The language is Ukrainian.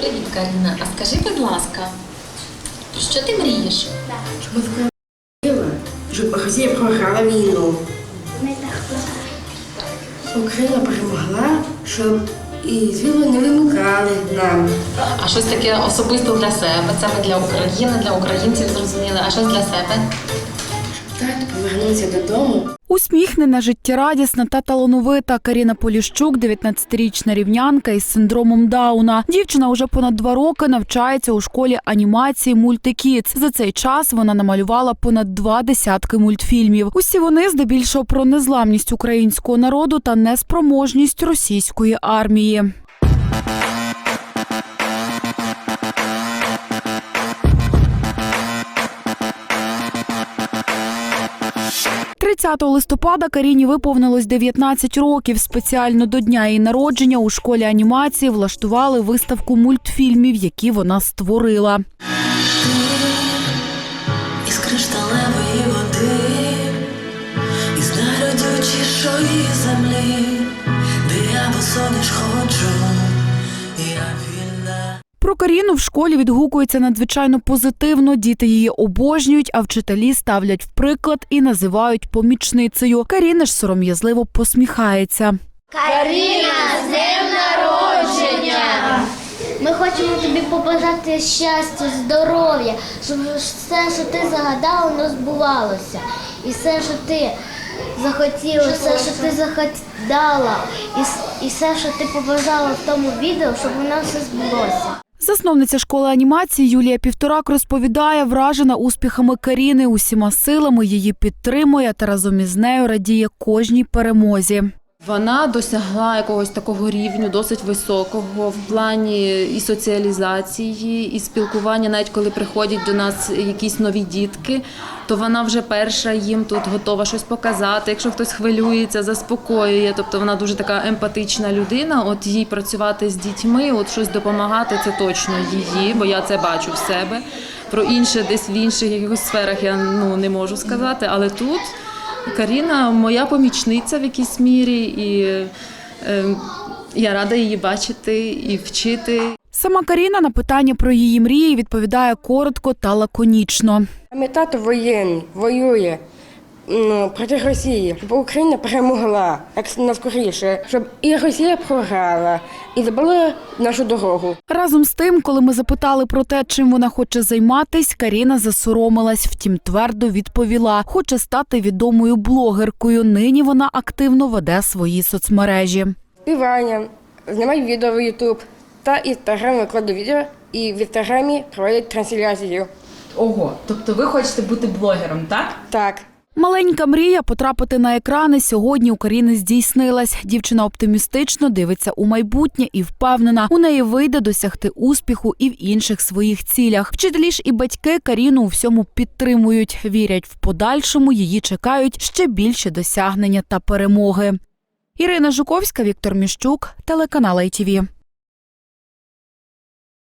Привіт, Каріна. А скажи, будь ласка, про що ти мрієш? Щоб Україна щоб Росія програла війну. Україна перемогла, щоб і звіло не вимикали нам. А щось таке особисто для себе. Це ми для України, для українців зрозуміли. А щось для себе? Тато повернувся додому. Усміхнена, життєрадісна та талановита Каріна Поліщук, 19-річна рівнянка із синдромом Дауна. Дівчина уже понад два роки навчається у школі анімації Мультикіц. За цей час вона намалювала понад два десятки мультфільмів. Усі вони здебільшого про незламність українського народу та неспроможність російської армії. 30 листопада Каріні виповнилось 19 років. Спеціально до дня її народження у школі анімації влаштували виставку мультфільмів, які вона створила. із кришталевої води, із найродючішої землі, де я босоніж ходжу, я вільна. Про Каріну в школі відгукується надзвичайно позитивно. Діти її обожнюють, а вчителі ставлять в приклад і називають помічницею. Каріна ж сором'язливо посміхається. Каріна, з днем народження! Ми хочемо тобі побажати щастя, здоров'я, щоб все, що ти загадала, воно збувалося. І все, що ти захотіла, все, що ти загадала, і, і все, що ти побажала в тому відео, щоб воно все збулося. Засновниця школи анімації Юлія Півторак розповідає, вражена успіхами Каріни усіма силами її підтримує та разом із нею радіє кожній перемозі. Вона досягла якогось такого рівню, досить високого в плані і соціалізації, і спілкування, навіть коли приходять до нас якісь нові дітки, то вона вже перша їм тут готова щось показати. Якщо хтось хвилюється, заспокоює. Тобто вона дуже така емпатична людина. От їй працювати з дітьми, от щось допомагати, це точно її, бо я це бачу в себе. Про інше десь в інших якихось сферах я ну не можу сказати, але тут. Каріна моя помічниця в якійсь мірі, і е, я рада її бачити і вчити. Сама Каріна на питання про її мрії відповідає коротко та лаконічно. Мій тато воєнний, воює проти Росії, щоб Україна перемогла як наскоріше, щоб і Росія програла, і забула нашу дорогу. Разом з тим, коли ми запитали про те, чим вона хоче займатись, Каріна засоромилась, втім твердо відповіла, хоче стати відомою блогеркою. Нині вона активно веде свої соцмережі. Співання, знімаю відео в Ютуб та інстаграм викладу відео, і в інстаграмі проводять трансляцію. Ого, тобто ви хочете бути блогером, так? Так. Маленька мрія потрапити на екрани сьогодні у Каріни здійснилась. Дівчина оптимістично дивиться у майбутнє і впевнена, у неї вийде досягти успіху і в інших своїх цілях. Вчителі ж і батьки Каріну у всьому підтримують. Вірять, в подальшому її чекають ще більші досягнення та перемоги. Ірина Жуковська, Віктор Міщук, телеканал ITV.